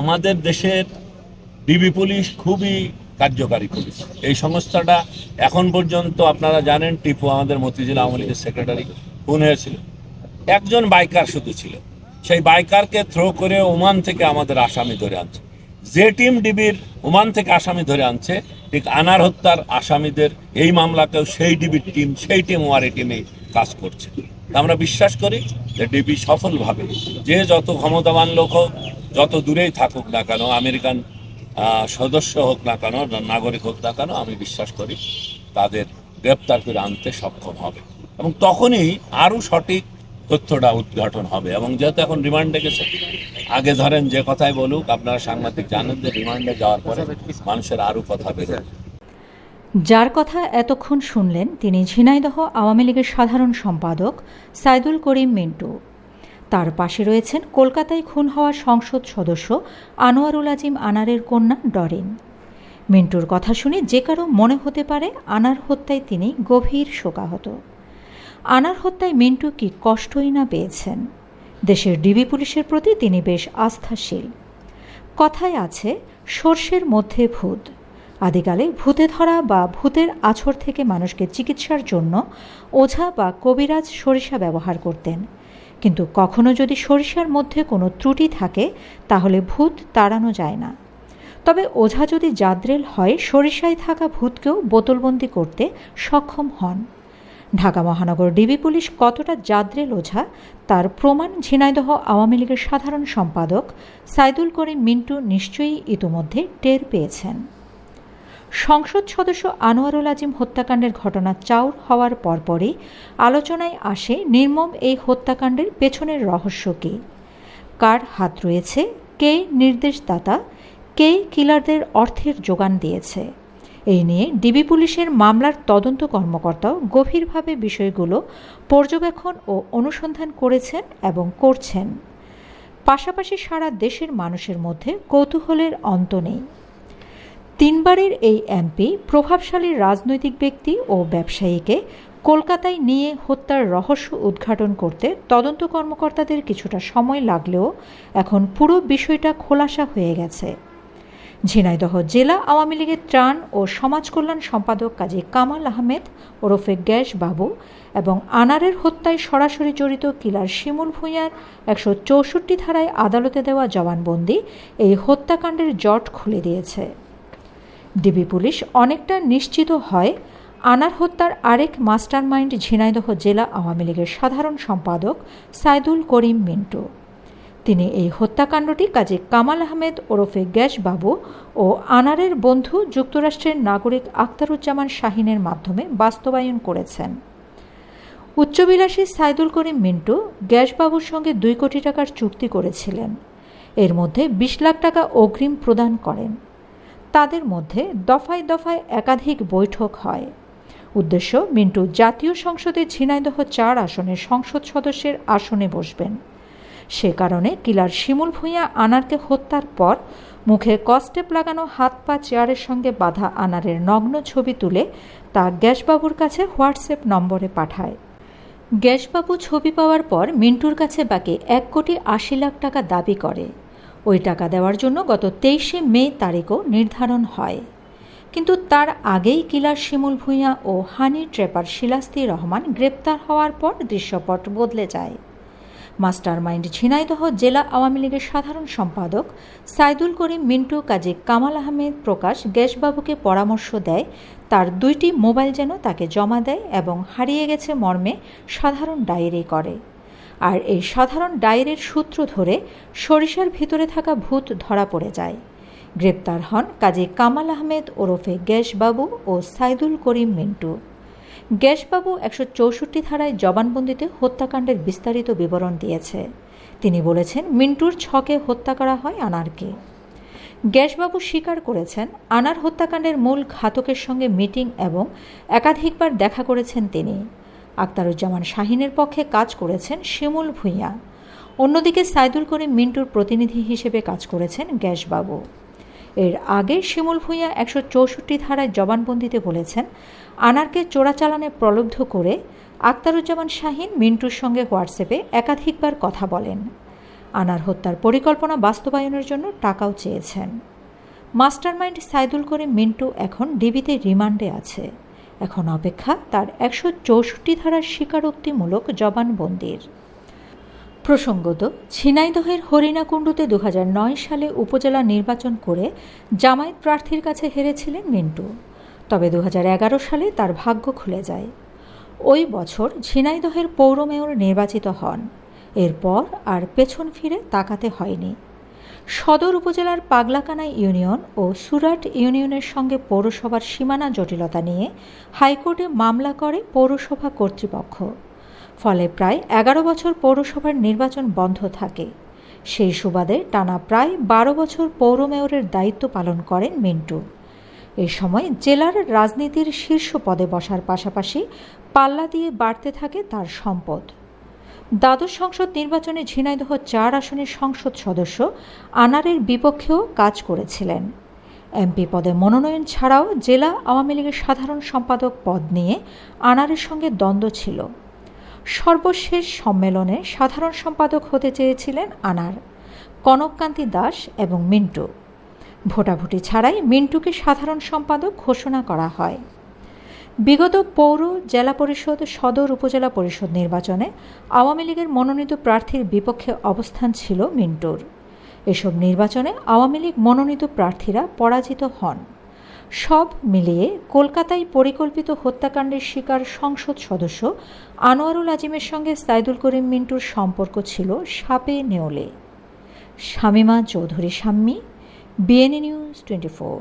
আমাদের দেশের DB police খুবই কার্যকারী পুলিশ। এই সংস্থাটা এখন পর্যন্ত আপনারা জানেন, টিপু আমাদের মতিঝিল আওয়ামী লীগের সেক্রেটারি খুন হয়েছিল একজন বাইকার শুধু ছিল সেই বাইকারকে থ্রো করে ওমান থেকে আমাদের আসামি ধরে আনছে। যে টিম ডিবির ওমান থেকে আসামি ধরে আনছে, ঠিক আনার হত্যার আসামিদের এই মামলাতেও সেই ডিবির টিম, সেই টিম ওয়ারি টিমে কাজ করছে। আমরা বিশ্বাস করি যে ডিবি সফলভাবে যে যত ক্ষমতাবান লোক হোক, যত দূরেই থাকুক না কেন, আমেরিকান সদস্য হোক না কেন নাগরিক হোক না কেন, আমি বিশ্বাস করি তাদের গ্রেপ্তার করে আনতে সক্ষম হবে এবং তখনই আরও সঠিক তথ্যটা উদ্ঘাটন হবে এবং যেহেতু এখন রিমান্ডে গেছে, আগে ধরেন যে কথাই বলুক, আপনারা সাংবাদিক জানেন যে রিমান্ডে যাওয়ার পরে মানুষের আরও কথা বেড়ে যাবে। যার কথা এতক্ষণ শুনলেন তিনি ঝিনাইদহ আওয়ামী লীগের সাধারণ সম্পাদক সাইদুল করিম মিন্টু। তার পাশে রয়েছেন কলকাতায় খুন হওয়া সংসদ সদস্য আনোয়ারুল আজিম আনারের কন্যা ডরিন। মিন্টুর কথা শুনে যে কারও মনে হতে পারে আনার হত্যায় তিনি গভীর শোকাহত। আনার হত্যায় মিন্টু কি কষ্টই না পেয়েছেন? দেশের ডিবি পুলিশের প্রতি তিনি বেশ আস্থাশীল। কথায় আছে, সর্ষের মধ্যে ভূত। আদিকালে ভূতে ধরা বা ভূতের আছর থেকে মানুষকে চিকিৎসার জন্য ওঝা বা কবিরাজ সরিষা ব্যবহার করতেন। কিন্তু কখনো যদি সরিষার মধ্যে কোনো ত্রুটি থাকে, তাহলে ভূত তাড়ানো যায় না। তবে ওঝা যদি জাদ্রেল হয়, সরিষায় থাকা ভূতকেও বোতলবন্দি করতে সক্ষম হন। ঢাকা মহানগর ডিবি পুলিশ কতটা জাদ্রেল ওঝা, তার প্রমাণ ঝিনাইদহ আওয়ামী লীগের সাধারণ সম্পাদক সাইদুল করিম মিন্টু নিশ্চয়ই ইতোমধ্যে টের পেয়েছেন। সংসদ সদস্য আনোয়ারুল আজিম হত্যাকাণ্ডের ঘটনা চাউর হওয়ার পরপরই আলোচনায় আসে নির্মম এই হত্যাকাণ্ডের পেছনের রহস্য কী। কার হাত রয়েছে, কে নির্দেশদাতা, কে কিলারদের অর্থের যোগান দিয়েছে। এই নিয়ে ডিবি পুলিশের মামলার তদন্ত কর্মকর্তাও গভীরভাবে বিষয়গুলো পর্যবেক্ষণ ও অনুসন্ধান করেছেন এবং করছেন। পাশাপাশি সারা দেশের মানুষের মধ্যে কৌতূহলের অন্ত নেই। তিনবারের এই এমপি প্রভাবশালী রাজনৈতিক ব্যক্তি ও ব্যবসায়ীকে কলকাতায় নিয়ে হত্যার রহস্য উদ্ঘাটন করতে তদন্ত কর্মকর্তাদের কিছুটা সময় লাগলেও এখন পুরো বিষয়টা খোলাসা হয়ে গেছে। ঝিনাইদহ জেলা আওয়ামী লীগের ত্রাণ ও সমাজ কল্যাণ সম্পাদক কাজী কামাল আহমেদ, ওরফে গ্যাস বাবু এবং আনারের হত্যায় সরাসরি জড়িত কিলার শিমুল ভূঁইয়ার একশো চৌষট্টি ধারায় আদালতে দেওয়া জবানবন্দি এই হত্যাকাণ্ডের জট খুলে দিয়েছে। ডিবি পুলিশ অনেকটা নিশ্চিত হয় আনার হত্যার আরেক মাস্টারমাইন্ড ঝিনাইদহ জেলা আওয়ামী লীগের সাধারণ সম্পাদক সাইদুল করিম মিন্টু। তিনি এই হত্যাকাণ্ডটি কাজী কামাল আহমেদ ওরফে গ্যাস বাবু ও আনারের বন্ধু যুক্তরাষ্ট্রের নাগরিক আখতারুজ্জামান শাহিনের মাধ্যমে বাস্তবায়ন করেছেন। উচ্চবিলাসী সাইদুল করিম মিন্টু গ্যাসবাবুর সঙ্গে দুই কোটি টাকার চুক্তি করেছিলেন। এর মধ্যে বিশ লাখ টাকা অগ্রিম প্রদান করেন। তাদের মধ্যে দফায় দফায় একাধিক বৈঠক হয়। উদ্দেশ্য, মিন্টু জাতীয় সংসদে ঝিনাইদহ চার আসনের সংসদ সদস্যের আসনে বসবেন। সে কারণে কিলার শিমুল ভূঁইয়া আনারকে হত্যার পর মুখে কস্টেপ লাগানো হাত পা চেয়ারের সঙ্গে বাঁধা আনারের নগ্ন ছবি তুলে তা গ্যাসবাবুর কাছে হোয়াটসঅ্যাপ নম্বরে পাঠায়। গ্যাসবাবু ছবি পাওয়ার পর মিন্টুর কাছে বাকি এক কোটি আশি লাখ টাকা দাবি করে। ওই টাকা দেওয়ার জন্য গত তেইশে মে তারিখও নির্ধারণ হয়। কিন্তু তার আগেই কিলার শিমুল ভূঁইয়া ও হানি ট্রেপার শিলাস্তি রহমান গ্রেপ্তার হওয়ার পর দৃশ্যপট বদলে যায়। মাস্টারমাইন্ড ঝিনাইদহ জেলা আওয়ামী লীগের সাধারণ সম্পাদক সাইদুল করিম মিন্টু কাজী কামাল আহমেদ প্রকাশ গ্যাসবাবুকে পরামর্শ দেয়, তার দুইটি মোবাইল যেন তাকে জমা দেয় এবং হারিয়ে গেছে মর্মে সাধারণ ডায়েরি করে। আর এই সাধারণ ডায়েরির সূত্র ধরে সরিষার ভিতরে থাকা ভূত ধরা পড়ে যায়। গ্রেপ্তার হন কাজী কামাল আহমেদ ওরফে গ্যাসবাবু ও সাইদুল করিম মিন্টু। গ্যাসবাবু একশো চৌষট্টি ধারায় জবানবন্দিতে হত্যাকাণ্ডের বিস্তারিত বিবরণ দিয়েছে। তিনি বলেছেন, মিন্টুর ছকে হত্যা করা হয় আনারকে। গ্যাসবাবু স্বীকার করেছেন, আনার হত্যাকাণ্ডের মূল ঘাতকের সঙ্গে মিটিং এবং একাধিকবার দেখা করেছেন তিনি। আক্তারুজ্জামান শাহিনের পক্ষে কাজ করেছেন শিমুল ভূঁইয়া। অন্যদিকে সাইদুল করিম মিন্টুর প্রতিনিধি হিসেবে কাজ করেছেন গ্যাসবাবু। এর আগে শিমুল ভূঁইয়া একশো চৌষট্টি ধারায় জবানবন্দিতে বলেছেন, আনারকে চোরাচালানে প্রলুব্ধ করে আক্তারুজ্জামান শাহিন মিন্টুর সঙ্গে হোয়াটসঅ্যাপে একাধিকবার কথা বলেন। আনার হত্যার পরিকল্পনা বাস্তবায়নের জন্য টাকাও চেয়েছেন। মাস্টারমাইন্ড সাইদুল করিম মিন্টু এখন ডিবিতে রিমান্ডে আছে। এখন অপেক্ষা তার একশো চৌষট্টি ধারার স্বীকারোক্তিমূলক জবানবন্দির প্রসঙ্গত, ঝিনাইদহের হরিণাকুণ্ডুতে দু হাজার নয় সালে উপজেলা নির্বাচন করে জামায়াত প্রার্থীর কাছে হেরেছিলেন মিন্টু। তবে দু হাজার এগারো সালে তার ভাগ্য খুলে যায়। ওই বছর ঝিনাইদহের পৌর মেয়র নির্বাচিত হন। এরপর আর পেছন ফিরে তাকাতে হয়নি। সদর উপজেলার পাগলাকানা ইউনিয়ন ও সুরাট ইউনিয়নের সঙ্গে পৌরসভার সীমানা জটিলতা নিয়ে হাইকোর্টে মামলা করে পৌরসভা কর্তৃপক্ষ। ফলে প্রায় এগারো বছর পৌরসভার নির্বাচন বন্ধ থাকে। সেই সুবাদে টানা প্রায় বারো বছর পৌর মেয়রের দায়িত্ব পালন করেন মিন্টু। এ সময় জেলার রাজনীতির শীর্ষ পদে বসার পাশাপাশি পাল্লা দিয়ে বাড়তে থাকে তার সম্পদ। দ্বাদশ সংসদ নির্বাচনে ঝিনাইদহ চার আসনের সংসদ সদস্য আনারের বিপক্ষেও কাজ করেছিলেন। এমপি পদে মনোনয়ন ছাড়াও জেলা আওয়ামী লীগের সাধারণ সম্পাদক পদ নিয়ে আনারের সঙ্গে দ্বন্দ্ব ছিল। সর্বশেষ সম্মেলনে সাধারণ সম্পাদক হতে চেয়েছিলেন আনার, কনককান্তি দাস এবং মিন্টু। ভোটাভুটি ছাড়াই মিন্টুকে সাধারণ সম্পাদক ঘোষণা করা হয়। বিগত পৌর জেলা পরিষদ, সদর উপজেলা পরিষদ নির্বাচনে আওয়ামী লীগের মনোনীত প্রার্থীর বিপক্ষে অবস্থান ছিল মিন্টুর। এসব নির্বাচনে আওয়ামী লীগ মনোনীত প্রার্থীরা পরাজিত হন। সব মিলিয়ে কলকাতায় পরিকল্পিত হত্যাকাণ্ডের শিকার সংসদ সদস্য আনোয়ারুল আজিমের সঙ্গে সাইদুল করিম মিন্টুর সম্পর্ক ছিল সাপে নেওলে Shamima Chowdhury Shammi BNA news twenty four.